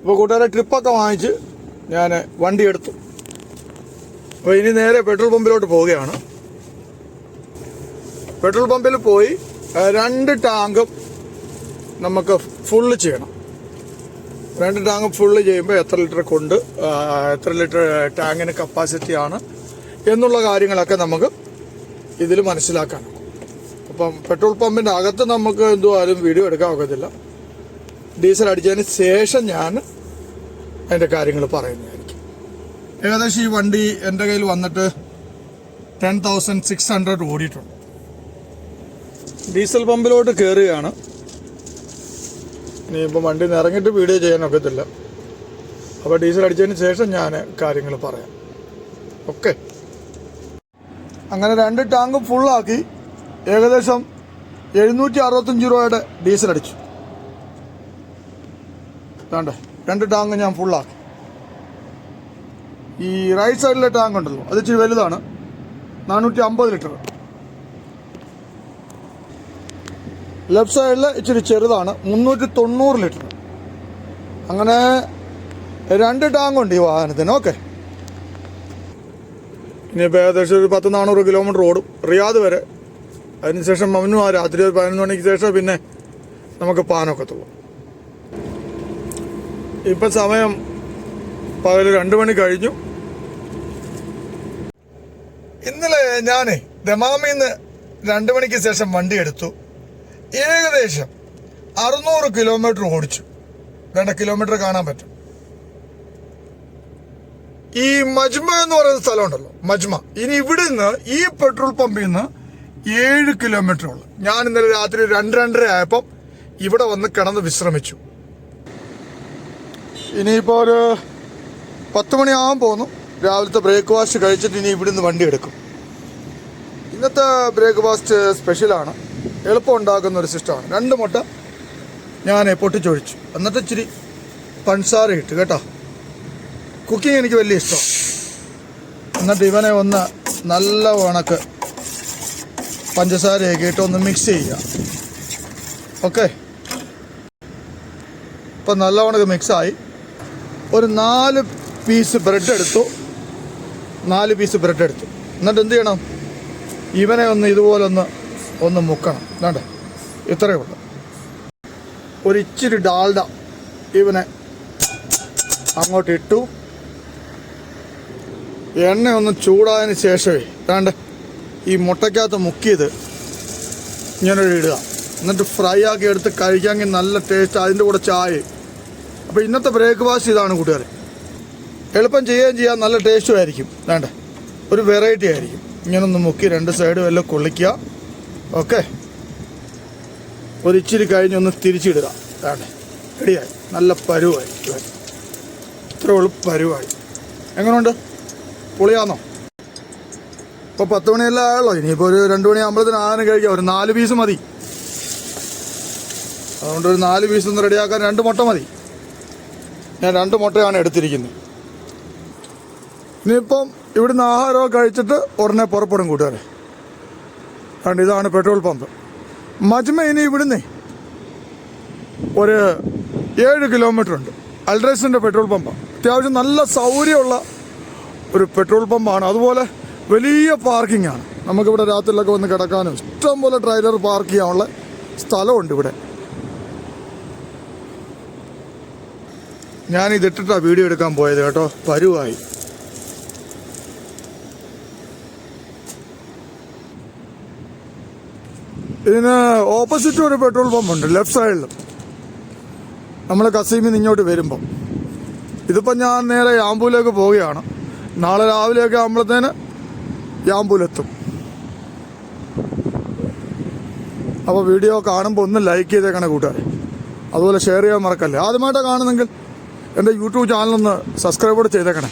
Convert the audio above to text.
ഇപ്പോൾ കൂട്ടുകാരെ ട്രിപ്പൊക്കെ വാങ്ങിച്ച് ഞാൻ വണ്ടി എടുത്തു അപ്പോൾ ഇനി നേരെ പെട്രോൾ പമ്പിലോട്ട് പോവുകയാണ്. പെട്രോൾ പമ്പിൽ പോയി രണ്ട് ടാങ്കും നമുക്ക് ഫുള്ള് ചെയ്യണം. രണ്ട് ടാങ്ക് ഫുള്ള് ചെയ്യുമ്പോൾ എത്ര ലിറ്റർ കൊണ്ട് എത്ര ലിറ്റർ ടാങ്കിന് കപ്പാസിറ്റി ആണ് എന്നുള്ള കാര്യങ്ങളൊക്കെ നമുക്ക് ഇതിൽ മനസ്സിലാക്കാൻ. അപ്പം പെട്രോൾ പമ്പിന്റെ അകത്ത് നമുക്ക് എന്തുവായാലും വീഡിയോ എടുക്കാൻ ഒക്കത്തില്ല. ഡീസൽ അടിച്ചതിന് ശേഷം ഞാൻ അതിന്റെ കാര്യങ്ങൾ പറയുന്നതായിരിക്കും. ഏകദേശം ഈ വണ്ടി എന്റെ കയ്യിൽ വന്നിട്ട് ടെൻ തൗസൻഡ് സിക്സ് ഹൺഡ്രഡ് ഓടിയിട്ടുണ്ട്. ഡീസൽ പമ്പിലോട്ട് കയറുകയാണ് ഇനിയിപ്പോൾ വണ്ടി നിറങ്ങിയിട്ട് വീഡിയോ ചെയ്യാൻ ഒക്കത്തില്ല. അപ്പോൾ ഡീസൽ അടിച്ചതിന് ശേഷം ഞാൻ കാര്യങ്ങൾ പറയാം. ഓക്കെ. അങ്ങനെ രണ്ട് ടാങ്ക് ഫുള്ളാക്കി ഏകദേശം എഴുന്നൂറ്റി അറുപത്തഞ്ച് രൂപയുടെ ഡീസൽ അടിച്ചു. വേണ്ടേ രണ്ട് ടാങ്ക് ഞാൻ ഫുള്ളാക്കി ഈ റൈറ്റ് സൈഡിലെ ടാങ്ക് ഉണ്ടല്ലോ അത് ഇച്ചിരി വലുതാണ്. നാനൂറ്റി അമ്പത് ലിറ്റർ. ലെഫ്റ്റ് സൈഡിൽ ഇച്ചിരി ചെറുതാണ് മുന്നൂറ്റി തൊണ്ണൂറ് ലിറ്റർ. അങ്ങനെ രണ്ട് ടാങ്ക് ഉണ്ട് ഈ വാഹനത്തിന് ഓക്കെ. ഇനിയിപ്പോൾ ഏകദേശം ഒരു പത്ത് നാനൂറ് കിലോമീറ്റർ ഓടും റിയാദ് വരെ. അതിനുശേഷം മമ്മനും ആ രാത്രി ഒരു പതിനൊന്ന് മണിക്ക് ശേഷം പിന്നെ നമുക്ക് പാനൊക്കത്തുള്ളൂ ഇപ്പം സമയം പകൽ രണ്ട് മണി കഴിഞ്ഞു. ഇന്നലെ ഞാൻ ദമാമിൽ നിന്ന് രണ്ട് മണിക്ക് ശേഷം വണ്ടി എടുത്തു. ഏകദേശം അറുന്നൂറ് കിലോമീറ്റർ ഓടിച്ചു. വേണ്ട കിലോമീറ്റർ കാണാൻ പറ്റും. ഈ മജ്മ എന്ന് പറയുന്ന സ്ഥലമുണ്ടല്ലോ മജ്മ. ഇനി ഇവിടെ നിന്ന് ഈ പെട്രോൾ പമ്പിൽ നിന്ന് ഏഴ് കിലോമീറ്റർ ഉള്ളു. ഞാൻ ഇന്നലെ രാത്രി രണ്ട് രണ്ടര ആയപ്പം ഇവിടെ വന്ന് കിടന്ന് വിശ്രമിച്ചു. ഇനിയിപ്പോൾ ഒരു പത്ത് മണിയാവാൻ പോകുന്നു. രാവിലത്തെ ബ്രേക്ക്ഫാസ്റ്റ് കഴിച്ചിട്ട് ഇനി ഇവിടുന്ന് വണ്ടി എടുക്കും. ഇന്നത്തെ ബ്രേക്ക്ഫാസ്റ്റ് സ്പെഷ്യലാണ് എളുപ്പം ഉണ്ടാക്കുന്ന ഒരു സിസ്റ്റമാണ് രണ്ട് മുട്ട ഞാൻ പൊട്ടിച്ചൊഴിച്ചു. എന്നിട്ട് ഇച്ചിരി പഞ്ചസാര ഇട്ട് കേട്ടോ. കുക്കിംഗ് എനിക്ക് വലിയ ഇഷ്ടമാണ് എന്നിട്ട് ഇവനെ ഒന്ന് നല്ല ഉണക്ക് പഞ്ചസാരയൊക്കെ ഇട്ട് ഒന്ന് മിക്സ് ചെയ്യുക. ഓക്കെ ഇപ്പം നല്ല മിക്സായി ഒരു നാല് പീസ് ബ്രെഡ് എടുത്തു. നാല് പീസ് ബ്രെഡ് എടുത്തു. എന്നിട്ട് എന്ത് ചെയ്യണം? ഇവനെ ഒന്ന് ഇതുപോലെ ഒന്ന് മുക്കണം. വേണ്ട ഇത്രയേ ഉള്ളൂ. ഒരു ഇച്ചിരി ഡാൽഡ ഇവനെ അങ്ങോട്ട് ഇട്ടു. എണ്ണ ഒന്ന് ചൂടായതിന് ശേഷമേ വേണ്ട ഈ മുട്ടയ്ക്കകത്ത് മുക്കിയത് ഇങ്ങനെ ഇടുക. എന്നിട്ട് ഫ്രൈ ആക്കി എടുത്ത് കഴിക്കാമെങ്കിൽ നല്ല ടേസ്റ്റ് അതിന്റെ കൂടെ ചായ അപ്പോൾ ഇന്നത്തെ ബ്രേക്ക്ഫാസ്റ്റ് ഇതാണ് കൂട്ടുകാർ എളുപ്പം ചെയ്യുകയും ചെയ്യാൻ നല്ല ടേസ്റ്റും ആയിരിക്കും. വേണ്ട. ഒരു വെറൈറ്റി ആയിരിക്കും. ഇങ്ങനെ ഒന്ന് മുക്കി രണ്ട് സൈഡും എല്ലാം കൊള്ളിക്കുക. ഓക്കെ ഒരിച്ചിരി കഴിഞ്ഞൊന്ന് തിരിച്ചിടുക. വേണ്ട. റെഡിയായി. നല്ല പരുവായി ഇത്ര ഉള്ളു പരുവായി. എങ്ങനെയുണ്ട് പൊളിയാന്നോ? ഇപ്പോൾ പത്ത് മണിയല്ല ആയുള്ളൂ. ഇനിയിപ്പോൾ ഒരു രണ്ട് മണിയാകുമ്പോഴത്തേന് ആരും കഴിക്കാം. ഒരു നാല് പീസ് മതി. അതുകൊണ്ട് ഒരു നാല് പീസ് ഒന്ന് റെഡിയാക്കാൻ രണ്ട് മുട്ട മതി. ഞാൻ രണ്ട് മുട്ടയാണ് എടുത്തിരിക്കുന്നത്. ഇനിയിപ്പം ഇവിടുന്ന് ആഹാരമൊക്കെ കഴിച്ചിട്ട് ഉടനെ പുറപ്പെടും കൂട്ടുകാരെ. കാരണം ഇതാണ് പെട്രോൾ പമ്പ്. മജ്മ ഇനി ഇവിടുന്ന് ഒരു ഏഴ് കിലോമീറ്റർ ഉണ്ട്. അൾട്രേസിന്റെ പെട്രോൾ പമ്പാണ് അത്യാവശ്യം നല്ല സൗകര്യമുള്ള ഒരു പെട്രോൾ പമ്പാണ്. അതുപോലെ വലിയ പാർക്കിംഗാണ് നമുക്കിവിടെ രാത്രിയിലൊക്കെ വന്ന് കിടക്കാനും ഇഷ്ടംപോലെ ട്രെയിലർ പാർക്ക് ചെയ്യാനുള്ള സ്ഥലമുണ്ട് ഇവിടെ. ഞാൻ ഇതിട്ടിട്ടാ വീഡിയോ എടുക്കാൻ പോയത് കേട്ടോ. പരുവായി ഇതിന് ഓപ്പോസിറ്റ് ഒരു പെട്രോൾ പമ്പ് ഉണ്ട് ലെഫ്റ്റ് സൈഡിൽ നമ്മൾ കസീമിൽ നിന്ന് ഇങ്ങോട്ട് വരുമ്പം. ഇതിപ്പം ഞാൻ നേരെ യാമ്പൂലേക്ക് പോവുകയാണ്. നാളെ രാവിലെയൊക്കെ ആകുമ്പോഴത്തേന് യാമ്പൂലെത്തും. അപ്പോൾ വീഡിയോ കാണുമ്പോൾ ഒന്ന് ലൈക്ക് ചെയ്തേക്കണേ കൂട്ടുകാരെ. അതുപോലെ ഷെയർ ചെയ്യാൻ മറക്കല്ലേ. ആദ്യമായിട്ടാണ് കാണുന്നെങ്കിൽ എന്റെ യൂട്യൂബ് ചാനലൊന്ന് സബ്സ്ക്രൈബ് കൂടെ ചെയ്തേക്കണേ.